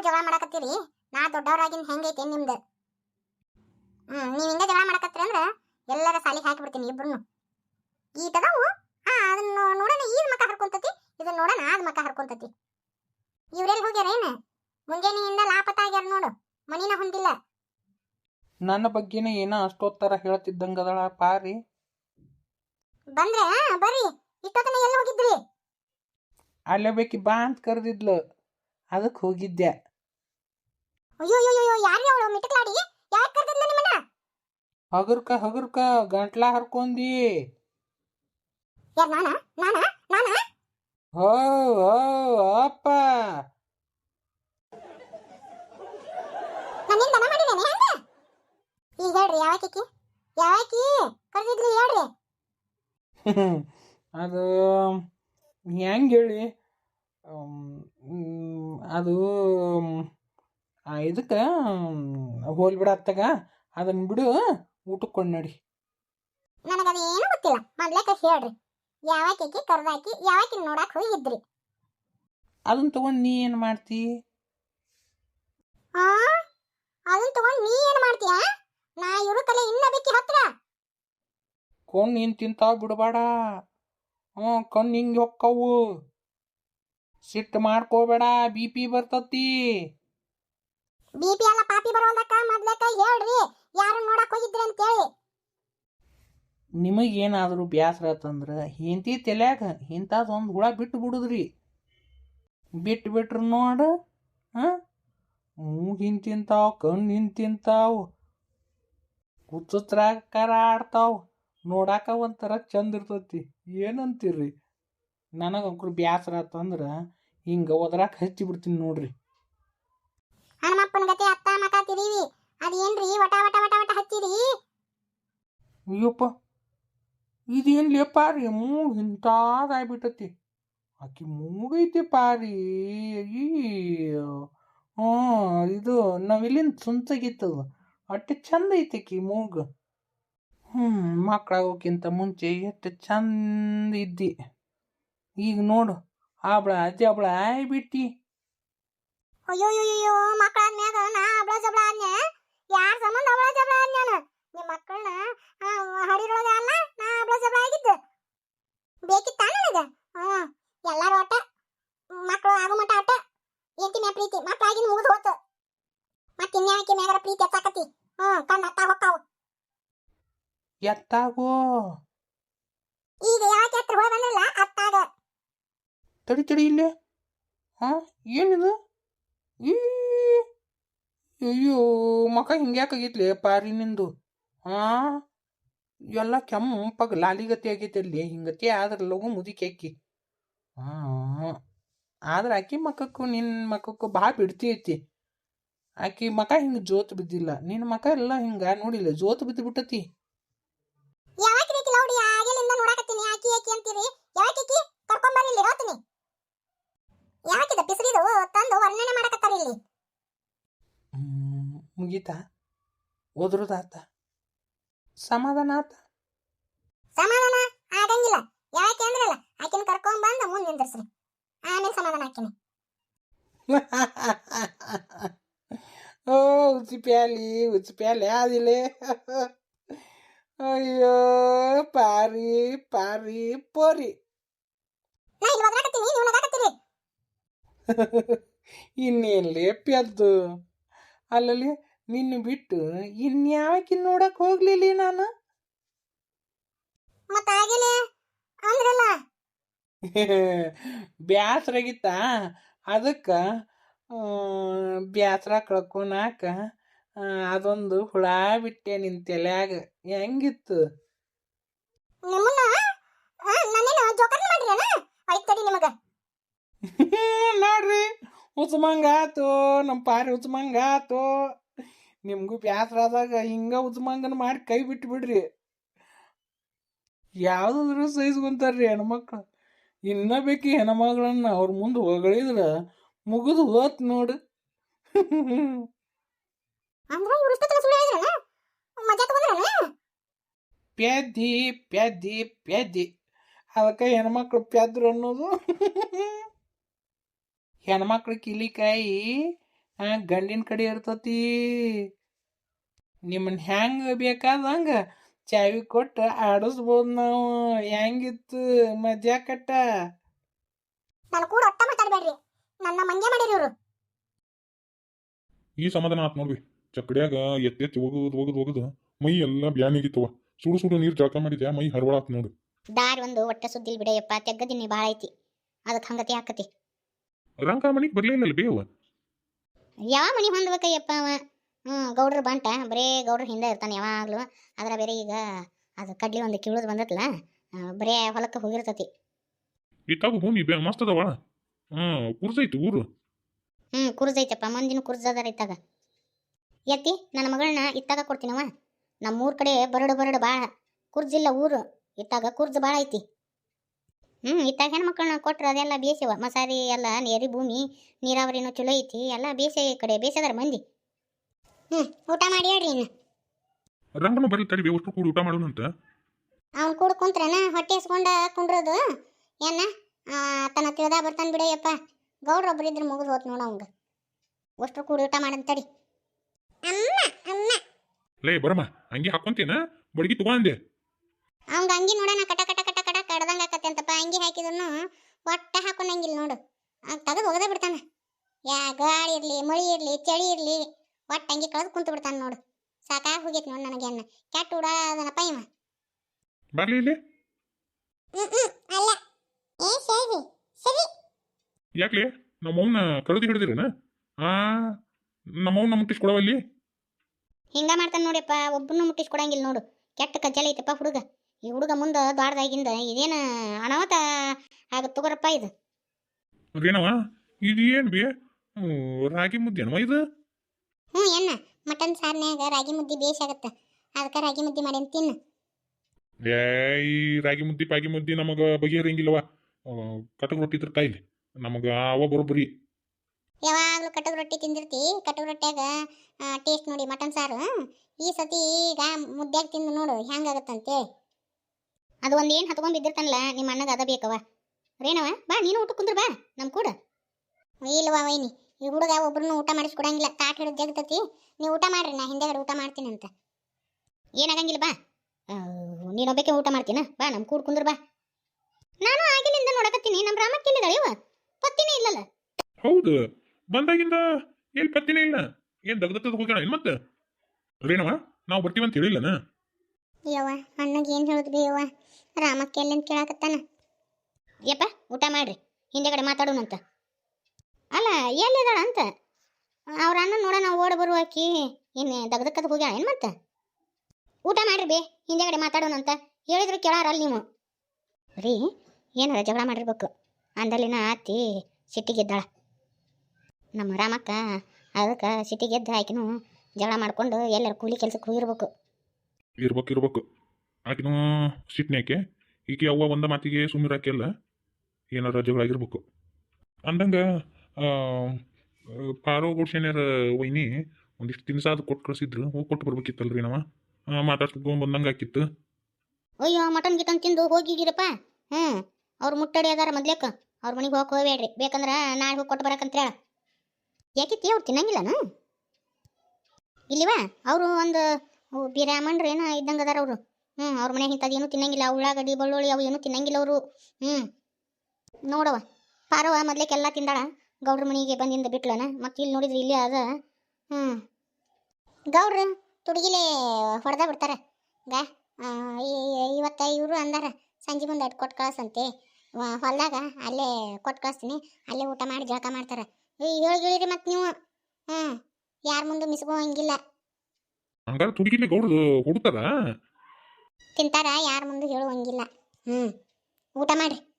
ಇಬ್ರು ಜಗಳ ಮಾಡಕತ್ತೀರಿ? ನಾ ದೊಡ್ಡವರಾಗಿನ್ ಹೆಂಗೈತೆ ನಿಮ್ದು? ಹ್ಮ್ ನೀವ್ ಹಿಂಗ ಜಗಳ ಮಾಡಕತ್ತೀರಿ ಅಂದ್ರ ಎಲ್ಲರ ಸಾಲಿಗೆ ಹಾಕಿಬಿಡ್ತೀನಿ ಇಬ್ರು ಈಟದವು ಹಾ ಅದನ್ನ ನೋಡೋಣ ಈದ್ ಮಕ ಹರ್ಕೊಂತತಿ ಇದನ್ನ ನೋಡೋಣ ಆದ್ ಮಕ ಹರ್ಕೊಂತತಿ. ಇವ್ರೆಲ್ಲಿ ಹೋಗ್ಯಾರ ಏನು? ಮುಂಜಾನೆಯಿಂದ ಲಾಪತ ಆಗ್ಯಾರ ನೋಡು ಮನಿನ ಹೊಂದಿಲ್ಲ. ನನ್ನ ಬಗ್ಗೆನೇ ಏನೋ ಅಷ್ಟೊತ್ತರ ಹೇಳ್ತಿದ್ದಂಗದಳ ಪಾರಿ. ಬಂದ್ರೆ ಆ, ಬರ್ರಿ ಇಷ್ಟೊತ್ತನ ಎಲ್ಲಿ ಹೋಗಿದ್ರಿ? ಅಲ್ಲೇ ಬೇಕಿ ಬಾ ಅಂತ ಕರೆದಿದ್ಲು ಅದಕ್ಕೆ ಹೋಗಿದ್ದೆ. ಅಯ್ಯೋ ಅಯ್ಯೋ ಯಾರು ಅವಳು? ಮಿಟಕ್ಲಾಡಿ? ಯಾಕೆ ಕರ್ದಿದ್ಲ ನಿಮ್ಮನ್ನ? ಹಗುರ್ಕ ಹಗರ್ಕ ಗಂಟ್ಲ ಹರ್ಕೊಂಡಿ ಯಾರ್ ನಾನಾ? ನಾನಾ? ನಾನಾ? ಹೋ ಹೋ ಅಪ್ಪ. ನನ್ನಿಂದ ದನ ಮಾಡಿದ್ದೇನೆ ಹಂಗ? ಈಗ ಹೇಳ್ರಿ ಯಾವಾಕಿ ಯಾವಾಕಿ? ಕರ್ದಿದ್ಲಿ ಹೇಳ್ರಿ. ಅದು ಹೆಂಗೆ ಹೇಳಿ? ಅದು ಇದಕ್ಕೆ ಹೋಲ್ ಬಿಡತ್ತಾಗ ಅದನ್ನ ಬಿಡು ಊಟಕ್ಕೆ ಕೊಂಡು ನಡಿ. ನನಗದೇನು ಗೊತ್ತಿಲ್ಲ. ಮೊದ್ಲಕ್ಕೆ ಹೇಳ್ರಿ. ಯಾವಾಕಿ ಕರ್ದಾಕಿ ಯಾವಾಕಿ ನೋಡಕ್ಕೆ ಹೋಗಿದ್ರಿ ಅದನ್ನ ತಗೊಂಡು ನೀ ಏನು ಮಾಡ್ತಿ? ಆ? ಅದನ್ನ ತಗೊಂಡು ನೀ ಏನು ಮಾಡ್ತೀಯ? ನಾ ಇವರು ತಲೆ ಇನ್ನ ಬೇಕಿ ಹತ್ರ. ಕೊಂಡು ನೀನು ತಿಂತಾವ ಬಿಡಬೇಡ. ಹ್ಞೂ ಕಣ್ಣು ಹಿಂಗೆ ಹೊಕ್ಕವು. ಸಿಟ್ಟು ಮಾಡ್ಕೋಬೇಡ ಬಿ ಪಿ ಬರ್ತತಿ. ಬಿ ಪಿ ಎಲ್ಲ ಪಾಪಿ ಬರೋದಕ್ಕ ಮೊದ್ಲೇಕ ಹೇಳ್ರಿ. ಯಾರು ನೋಡಕ್ ಹೋಗಿದ್ರಿ ಅಂತ ಹೇಳಿ ನಿಮಗೇನಾದರೂ ಬ್ಯಾಸರ ಆತಂದ್ರೆ ಹಿಂತಿ ತಲೆಯಾಗ ಇಂಥದ್ದೊಂದು ಹುಳ ಬಿಟ್ಟು ಬಿಡುದ್ರಿ. ಬಿಟ್ಟು ಬಿಟ್ರು ನೋಡು, ಹಾಂ? ಮೂಗು ಹಿಂಗೆ ತಿಂತಾವ ಕಣ್ಣು ಹಿಂಗೆ ತಿಂತಾವ ಹುಚ್ಚುಚ್ರಾಕಾರ ಆಡ್ತಾವ ನೋಡಾಕ ಒಂಥರ ಚಂದ ಇರ್ತೈತಿ. ಏನಂತೀರಿ? ನನಗೆ ಬ್ಯಾಸರ ಆತಂದ್ರೆ ಹಿಂಗೆ ಒದ್ರಾಕ ಹಚ್ಚಿ ಬಿಡ್ತೀನಿ ನೋಡ್ರಿ. ಗತಿ, ಅತ್ತ ಮಾತಾಡ್ತಿದೀವಿ ಅದೇನ್ರಿ ವಟ ವಟ ವಟ ವಟ ಹಚ್ಚಿರಿ. ಅಯ್ಯಪ್ಪ ಇದೇನ್ ಲೇಪ ರೀ ಮೂಗು ಇಂಥದ್ದಾಗ್ಬಿಟ್ಟತಿ ಆಕಿ ಮೂಗೈತಿ ಪಾರಿ. ಹ್ಞೂ, ಇದು ನಾವಿಲ್ಲಿಂದ ಸುಂಚಗಿತ್ತದು ಅಷ್ಟು ಚಂದ ಐತಿ ಮೂಗು. ಹ್ಞೂ ಮಕ್ಕಳಾಗೋಕ್ಕಿಂತ ಮುಂಚೆ ಎಷ್ಟು ಚಂದ ಇದ್ದಿ. ಈಗ ನೋಡು, ಆಬ್ಳ ಅಜ್ಜಿ ಅವಳ ಬಿಟ್ಟಿ ಅಯ್ಯೋ ಅಯ್ಯೋ ಮಕ್ಕಳಾದ್ಮ್ಯಾಗ ನಾ ಅಬ್ಳ ಜಬ್ಳ ಅನ್ಯ ಯಾರ ಸಂಬಂಧ ಅಬ್ಳ ಜಬ್ಳ ಆದ್ನ್ಯಾನ ನಿಮ್ಮ ಮಕ್ಕಳನ್ನ ಹಡಿರೊಳಗೆ ಅಲ್ಲ? ನಾ ಅಬ್ಳ ಜಬ್ಳ ಆಗಿದ್ದೆ. ಬೇಕಿತ್ತ ನನಗೆ? ಹ್ಞೂ ಎಲ್ಲರೂ ಒಟ್ಟ ಮಕ್ಕಳು ಆಗೋ ಮಟ್ಟ ಅಟ್ಟ ಎಂತಿ ಮ್ಯಾ ಪ್ರೀತಿ. ಮಕ್ಕಳಾಗಿನ ಮುಗಿದು ಹೋತು. ಮತ್ತೆ ಇನ್ಯಾಕೆ ಮ್ಯಾಗರ ಪ್ರೀತಿ ಹಚ್ಚಾಕತಿ ಹ್ಞೂ ಕಣ್ಣು ಹತ್ತ ಹೊಕ್ಕಾವು ಎತ್ತಾಗೋ? ಈಗ ಯಾಕೆ ಹತ್ರ ಹೋಗಿ ಬಂದಿಲ್ಲ ಅತ್ತಾಗ. ತಡಿ ತಡಿ ಇಲ್ಲೇ. ಹಾಂ ಏನಿದು? ಈ ಅಯ್ಯೋ, ಮಕ ಹಿಂಗ್ಯಾಕಾಗೈತ್ಲೆ ಪಾರಿ ನಿಂದು? ಆ ಎಲ್ಲ ಕೆಂಪಾಗ ಲಾಲಿಗತಿ ಆಗೈತೆ ಅಲ್ಲಿ, ಹಿಂಗತಿ ಆದ್ರೆ ಲಘು ಮುದಿಕೆ ಅಕ್ಕಿ ಆದ್ರೆ ಆಕಿ ಮಕ್ಕಕ್ಕೂ ನಿನ್ನ ಮಕ್ಕಕ್ಕೂ ಭಾಳ ಬಿಡ್ತಿ ಐತಿ. ಆಕಿ ಮಕ ಹಿಂಗೆ ಜೋತು ಬಿದ್ದಿಲ್ಲ ನಿನ್ನ ಮಕ ಎಲ್ಲ ಹಿಂಗೆ ನೋಡಿಲ್ಲ, ಜೋತು ಬಿದ್ದು ಬಿಟ್ಟತಿ ಯಾಕೆ ರೀತಿ ಲೌಡಿ ಆಗಲಿಂದ ನೋಡಾಕತ್ತೀನಿ ಆಕಿ ಆಕಿ ಅಂತೀರಿ ಯಾಕೆ ಕರ್ಕೊಂಬರ್ರಿ ಇಲ್ಲಿ ಹೇಳ್ತೀನಿ ಯಾಕಿದ ಪಿಸರಿದು ತಂದು ವರ್ಣನೆ ಮಾಡಕತ್ತಾರ ಇಲ್ಲಿ? ಮುಗೀತಾ? ಓದ್ರದಾತ ಸಮಾಧಾನ ಆತ? ಸಮಾಧಾನ ಆಗಂಗಿಲ್ಲ. ಯಾಕೆ ಅಂದ್ರಲ್ಲ ಆಕಿನ ಕರ್ಕೊಂಡ್ ಬಂದ ಮುಂದೆ ನಿಂದಿರ್ಸ್ರಿ. ಆಮೇಲೆ ಸಮಾಧಾನ ಆಕಿನಿ ಓ ಉಚ್ಚಿ ಪ್ಯಾಲಿ ಉಚ್ಚಿ ಪ್ಯಾಲಿ ಆದಿಲೆ. ಅಯ್ಯೋ ಪಾರಿ ಪಾರಿ ಪೋರಿ. ನಾ ಇಲ್ಲಿ ಇನ್ನೇನ್ಲೇ ಪ್ಯದ್ದು ಅಲ್ಲಲ್ಲಿ ನಿನ್ನ ಬಿಟ್ಟು ಇನ್ಯಾಕೆ ನೋಡಕ್ ಹೋಗ್ಲಿಲ್ಲ ನಾನು? ಬ್ಯಾಸ್ರಾಗಿತ್ತ? ಅದಕ್ಕೆ ಬ್ಯಾಸ್ರ ಕಳ್ಕೊನಾಕ ಅದೊಂದು ಹುಳ ಬಿಟ್ಟೆ ನಿನ್ ತಲೆಯಾಗ. ಹೆಂಗಿತ್ತು? ನಿಮ್ಮನ್ನ ಆ, ಜೋಕರ್ ಜೋಕರ್ನ ಅಣ್ಣ ಐತ್ ತಡಿ ನಿಮಗ. ನೋಡ್ರಿ. ಉಸ್ಮಂಗ ಆತು ನಮ್ಮ ಪಾರಿ ಉಸ್ಮಂಗ ನಿಮಗೂ ನಿಮ್ಗೂ ಬ್ಯಾಸ್ರ ಆದಾಗ ಹಿಂಗ ಉತ್ಮಂಗನ ಮಾಡಿ ಕೈ ಬಿಟ್ಟು ಬಿಡ್ರಿ. ಯಾವ್ದಾದ್ರು ಸಹಿಸ್ಕೊಂತಾರ್ರಿ ಹೆಣ್ಮಕ್ಳು. ಇನ್ನ ಬೇಕಿ ಹೆಣ್ಮಗಳನ್ನ ಅವ್ರ ಮುಂದೆ ಹೊಗಳಿದ್ರೆ ಮುಗಿದು ಹೋತ್ ನೋಡು. ಪ್ಯಾದಿ ಪ್ಯಾದಿ ಪ್ಯಾದಿ ಅದಕ್ಕೆ ಹೆಣ್ಮಕ್ಳು ಪ್ಯಾದ್ರು ಅನ್ನೋದು. ಹೆಣ್ಮಕ್ಳು ಕಿಲಿಕಾಯಿ ಗಂಡಿನ ಕಡೆ ಇರ್ತತಿ. ನಿಮ್ಮನ್ನ ಹೆಂಗೆ ಬೇಕಾದಂಗೆ ಚಾವಿ ಕೊಟ್ಟು ಆಡಿಸ್ಬೋದು ನಾವು. ಹೆಂಗಿತ್ತು ಮಜಾ ಕಟ್ಟ? ನಾನು ಕೂಡ ಒಟ್ಟ ಮಾತಾಡಬೇಡ್ರಿ. ನನ್ನ ಮಂಗೆ ಮಾಡಿರಿ ಇವರು ಈ ಸಮಾಧಾನ ಆತ್ ನೋಡ್ವಿ ಚಕ್ಕಡಿಯಾಗ ಎತ್ತೆತ್ತಿ ಒಗದು ಒಗದು ಒಗದು ಮೈ ಎಲ್ಲ ಬ್ಯಾನಿಗಿತ್ತವ ಸುಡು ಸುಡು ನೀರು ಜಳಕ ಮಾಡಿದ್ಯಾ? ಮೈ ಹರವಳಾತ್ ನೋಡು. ದಾರಿ ಒಂದು ಒಟ್ಟ ಸುದ್ದಿಲ್ ಬಿಡಯಪ್ಪ ತೆಗ್ಗದಿನಿ ಭಾಳ ಐತಿ. ಅದಕ್ಕೆ ಹಂಗತಿ ಹಾಕತಿ ರಂಗ ಮನಿಗೆ ಬರ್ಲೇ ಯಾವ ಮನೆ ಹೊಂದ್ಬೇಕಯ್ಯಪ್ಪ ಅವ? ಹ್ಞೂ ಗೌಡ್ರು ಬಂಟ ಬರೇ ಗೌಡ್ರ ಹಿಂದೆ ಇರ್ತಾನೆ ಯಾವಾಗಲೂ. ಅದರ ಬೇರೆ ಈಗ ಅದು ಕಡ್ಲಿ ಒಂದು ಕಿಳಿದು ಬಂದತ್ಲ ಬರೇ ಹೊಲಕ್ಕೆ ಹೋಗಿರ್ತತಿ. ಇತ್ತಾಗ ಭೂಮಿ ಬೇ ಮಸ್ತ್ ಅದಾವ. ಹಾ ಕುರ್ಸೈತಿ ಊರು. ಹ್ಞೂ ಕುರ್ಜೈತಪ್ಪ ಮಂದಿನ ಕುರ್ಸದಾರ ಇತ್ತಾಗ. ಎತ್ತಿ ನನ್ನ ಮಗಳನ್ನ ಇತ್ತಾಗ ಕೊಡ್ತೀನವ ನಮ್ಮೂರ ಕಡೆ ಬರಡು ಬರಡು ಭಾಳ ಕುರ್ಜಿಲ್ಲ ಊರು ಇತ್ತಾಗ ಕುರ್ಜ್ ಭಾಳ ಐತಿ. ಹ್ಞೂ ಇತ್ತಾಗ ಹೆಣ್ಮಕ್ಳನ್ನ ಕೊಟ್ರೆ ಅದೆಲ್ಲ ಬೇಸವ. ಮಸಾರಿ ಎಲ್ಲ ನೇರಿ ಭೂಮಿ ನೀರಾವರಿನೂ ಚಲೋ ಐತಿ ಎಲ್ಲ ಬೇಸೆ ಈ ಕಡೆ ಬೇಸದಾರ ಮಂದಿ. ಹ್ಞೂ ಊಟ ಮಾಡಿ ಹೇಳ್ರಿ ಇನ್ನು. ರಂಗನ ಬರಲಿ ತಡಿ ಅಷ್ಟು ಕೂಡಿ ಊಟ ಮಾಡೋಣ ಅವ್ನು ಕೂಡ ಕುಂತ್ರನ ಹೊಟ್ಟೆ ಹಸ್ಕೊಂಡ ಕುಂಡ್ರದು. ಏನ? ತನ್ನ ತಿಳ್ದ ಬರ್ತಾನೆ ಬಿಡಯ್ಯಪ್ಪ. ಗೌಡ್ರೊಬ್ರು ಇದ್ರೆ ಮುಗಿದು ಹೋತ್ ನೋಡ ಅವಂಗ. ಅಷ್ಟು ಕೂಡಿ ಊಟ ಮಾಡಂತಡಿ ಅಮ್ಮ ಅಮ್ಮ. ಲೇ ಬರಮ್ಮ ಹಂಗೆ ಹಾಕೊಂತೀನ? ಬಡಗಿ ತಗೊಂಡೆ ಅವಂಗ ಅಂಗಿ ನೋಡೋಣ ಕಟ ಅಂತಪ್ಪ ಅಂಗಿ ಹಾಕಿದ್ರು ಒಟ್ಟ ಹಾಕೊಂಡಂಗಿಲ್ಲ ನೋಡು. ತೆಗೆದು ಒಗದ ಬಿಡ್ತಾನ. ಯಾ ಗಾಳಿ ಇರ್ಲಿ ಮಳಿ ಇರ್ಲಿ ಚಳಿ ಇರ್ಲಿ ಒಟ್ಟ ಅಂಗಿ ಕಳೆದು ಕುಂತು ಬಿಡ್ತಾನ ನೋಡು. ಸಾಕಾಗಿ ಹೋಗೈತಿ ನೋಡು ನನಗೆ ಅನ್ನ. ಕೆಟ್ಟ ಉಡಾದನಪ್ಪ ಇವ. ಬರ್ಲಿ ಇಲ್ಲಿ. ಅಲ್ಲ. ಏ ಸರಿ ಸರಿ. ಯಾಕ್ಲೆ? ನಮ್ಮವ್ನ ಕಳೆದು ಹಿಡಿದಿರನ? ಆ ನಮ್ಮವ್ನ ಮುಟ್ಟಿಸ್ಕೊಡವಲ್ಲಿ ಹಿಂಗ ಮಾಡ್ತಾನ ನೋಡಿಯಪ್ಪ ಒಬ್ಬನು ಮುಟ್ಟಿಸ್ಕೊಡಂಗಿಲ್ಲ ನೋಡು. ಕೆಟ್ಟ ಕಜ್ಜಲ ಐತಪ್ಪ ಹುಡುಗ. ಈ ಹುಡುಗ ಮುಂದೆ ದೊಡ್ಡದಾಗಿಂದ ಇದೇನ ಅನಾಹುತ ಆಗ ತಗೋರಪ್ಪ ಇದು. ಅದೇನವ ಇದು ಏನು ಬಿ? ರಾಗಿ ಮುದ್ದೆನವ ಇದು? ಹ್ಞೂ ಎನ್ನ? ಮಟನ್ ಸಾರ್ನ್ಯಾಗ ರಾಗಿ ಮುದ್ದೆ ಬೇಸ್ ಆಗತ್ತ. ಅದಕ್ಕ ರಾಗಿ ಮುದ್ದೆ ಮಾಡಿ ತಿನ್ನು. ಏ ಈ ರಾಗಿ ಮುದ್ದೆ ಪಾಗಿ ಮುದ್ದೆ ನಮಗ ಬಗೆಹರಂಗಿಲ್ಲವ ಕಟ್ಟು ರೊಟ್ಟಿ ತಿರ್ತಾಯಿಲ್ಲ ನಮಗ ಅವ ಬರೋಬ್ಬರಿ. ಯಾವಾಗಲೂ ಕಟಗ ರೊಟ್ಟಿ ತಿಂದಿರ್ತಿ. ಕಟ್ಟು ರೊಟ್ಟ್ಯಾಗ ಟೇಸ್ಟ್ ನೋಡಿ ಮಟನ್ ಸಾರು. ಈ ಸತಿ ಈಗ ಮುದ್ದ್ಯಾಗ ತಿಂದು ನೋಡು ಹೆಂಗಾಗತ್ತಂತೆ ಅದು ಒಂದು ಏನು ಹತ್ಕೊಂಡ್ ಬಿದ್ದಿರ್ತಾನಲ್ಲ ನಿಮ್ಮ ಅಣ್ಣಗೆ ಅದ ಬೇಕವ ರೇನವ ಬಾ ನೀನು ಊಟ ಕುಂದ್ರ ಬಾ ನಮ್ಮ ಕೂಡ. ಇಲ್ವಾ ವೈನಿ ಈ ಹುಡುಗ ಒಬ್ರನ್ನ ಊಟ ಮಾಡಿಸ್ಕೊಡಂಗಿಲ್ಲ ತಾಟ್ ಹಿಡಿದು ಜಗತತಿ. ನೀವು ಊಟ ಮಾಡ್ರಿ ನಾ ಹಿಂದೆಗಡೆ ಊಟ ಮಾಡ್ತೀನಿ ಅಂತ. ಏನಾಗಂಗಿಲ್ಲ ಬಾ. ನೀನೊಬ್ಬಕ್ಕೆ ಊಟ ಮಾಡ್ತೀನ? ಬಾ ನಮ್ಮ ಕೂಡ ಕುಂದ್ರ ಬಾ. ನಾನು ಆಗಿನಿಂದ ನೋಡಕತ್ತೀನಿ ನಮ್ಮ ರಾಮಕ್ಕೆ ಎಲ್ಲಿದ್ದಾಳೆ ಇವ ಪತ್ತಿನೇ ಇಲ್ಲಲ್ಲ. ಹೌದು ಬಂದಾಗಿಂದ ಏನ್ ಪತ್ತಿನೇ ಇಲ್ಲ? ಏನ್ ದಗದತ್ತದ ಹೋಗೋಣ ಏನ್ ಮತ್ತೆ? ರೇಣವ ನಾವು ಬರ್ತೀವಂತ ಹೇಳಿಲ್ಲನ? ಯವ್ವ ಅಣ್ಣಗೆ ಏನು ಹೇಳುದು ಬಿ ಯವ್ವ ರಾಮಕ್ಕೆ ಎಲ್ಲಿಂದ ಕೇಳಾಕತ್ತಾನ? ಯಪ್ಪ, ಊಟ ಮಾಡ್ರಿ, ಹಿಂದೆಗಡೆ ಮಾತಾಡೋಣಂತ. ಅಲ್ಲ ಎಲ್ಲಿದ್ದಾಳ ಅಂತ? ಅವ್ರ ಅಣ್ಣ ನೋಡ, ನಾವು ಓಡ ಬರುವಾಕಿ ಇನ್ನು ದಗ್ದಕ್ಕದ ಹೋಗ್ಯಾಳ, ಏನು ಮತ್ತೆ ಊಟ ಮಾಡ್ರಿ ಬೇ, ಹಿಂದೆಗಡೆ ಮಾತಾಡೋಣಂತ. ಹೇಳಿದ್ರು ಕೇಳಾರಲ್ಲ ನೀವು. ರೀ, ಏನಾರ ಜಗಳ ಮಾಡಿರ್ಬೇಕು. ಅಂದಲ್ಲಿನ ಆತಿ ಸಿಟ್ಟಿಗೆದ್ದಾಳ ನಮ್ಮ ರಾಮಕ್ಕ ಅದಕ್ಕೆ ಸಿಟ್ಟಿಗೆದ್ದು ಆಕಿನೂ ಜಗಳ ಮಾಡ್ಕೊಂಡು ಎಲ್ಲರ ಕೂಲಿ ಕೆಲ್ಸಕ್ಕೆ ಹೋಗಿರ್ಬೇಕು. ಇರ್ಬೇಕು ಇರ್ಬೇಕು. ಆಕಿನೂ ಸಿಟ್ನ್ಯಾಕೆ ಈಕೆ ಅವ್ವ ಒಂದ ಮಾತಿಗೆ ಸುಮ್ಮಿರಾಕೆಲ್ಲ ಏನಾರ ಜಗಳ ಅಂದಂಗ ಆ, ಪಾರೋ ಒಯ್ನಿ ವೈನಿ ಒಂದಿಷ್ಟು ತಿನ್ಸಾದ ಕೊಟ್ಟು ಕಳ್ಸಿದ್ರು ಹೋಗಿ ಕೊಟ್ಟು ಬರ್ಬೇಕಿತ್ತಲ್ರಿ ನಾವ. ಮಾತಾಡ್ಸ್ಕೊಂಡ್ ಬಂದಂಗ ಆಕಿತ್ತು. ಅಯ್ಯೋ ಮಟನ್ ಗಿಟನ್ ತಿಂದು ಹೋಗಿಗಿರಪ್ಪ ಹ್ಞೂ ಅವ್ರು ಮುಟ್ಟಡಿ ಅದಾರ ಮೊದ್ಲೇಕ. ಅವ್ರ ಮನೆಗೆ ಹೋಗಿ ಹೋಗ್ಬೇಡ್ರಿ. ಬೇಕಂದ್ರೆ ನಾಳೆ ಹೋಗಿ ಕೊಟ್ಟು ಬರಕಂತ ಹೇಳ ಯಾಕಿತ್ತಿ ಅವ್ರು ತಿನ್ನಂಗಿಲ್ಲನು? ಇಲ್ಲಿವಾ? ಅವರು ಒಂದು ಬಿರಾಮಣ್ರು ಏನೋ ಇದ್ದಂಗೆ ಅದಾರ ಅವರು. ಹ್ಞೂ ಅವ್ರ ಮನೆ ಇಂಥದ್ದು ಏನೂ ತಿನ್ನಂಗಿಲ್ಲ. ಉಳ್ಳಾಗಡ್ಡಿ, ಬೆಳ್ಳುಳ್ಳಿ ಅವು ಏನೂ ತಿನ್ನಂಗಿಲ್ಲ ಅವರು. ಹ್ಞೂ ನೋಡವ ಪಾರವ ಮೊದ್ಲೇಕೆಲ್ಲ ತಿಂದಾಳ. ಗೌಡ್ರ ಮನೆಗೆ ಬಂದಿಂದ ಬಿಟ್ಲನ. ಮತ್ತೆ ಇಲ್ಲಿ ನೋಡಿದ್ರೆ ಇಲ್ಲಿ ಅದ. ಹ್ಞೂ ಗೌಡ್ರು ತುಡುಗಿಲೆ ಹೊಡೆದ ಬಿಡ್ತಾರೆ. ಗಾ ಇವತ್ತ ಇವರು ಅಂದಾರ, ಸಂಜೆ ಮುಂದೆ ಅಟ್ ಕೊಟ್ಟು ಕಳ್ಸಂತೆ. ಹೊಲ್ದಾಗ ಅಲ್ಲೇ ಕೊಟ್ಟು ಕಳಿಸ್ತೀನಿ. ಅಲ್ಲೇ ಊಟ ಮಾಡಿ ಜಳಕ ಮಾಡ್ತಾರೆ. ಹೇಳಿರಿ ಮತ್ತೆ ನೀವು. ಹ್ಞೂ ಯಾರ ಮುಂದೆ ಮಿಸ್ಕೋ ಹಂಗಿಲ್ಲ ಹಂಗಾರೆ ತುಡುಗಿಲಿ ಗೌಡ್ದು ತಿಂತಾರ ಯಾರ ಮುಂದೆ ಹೇಳುವಂಗಿಲ್ಲ. ಹ್ಞೂ ಊಟ ಮಾಡ್ರಿ.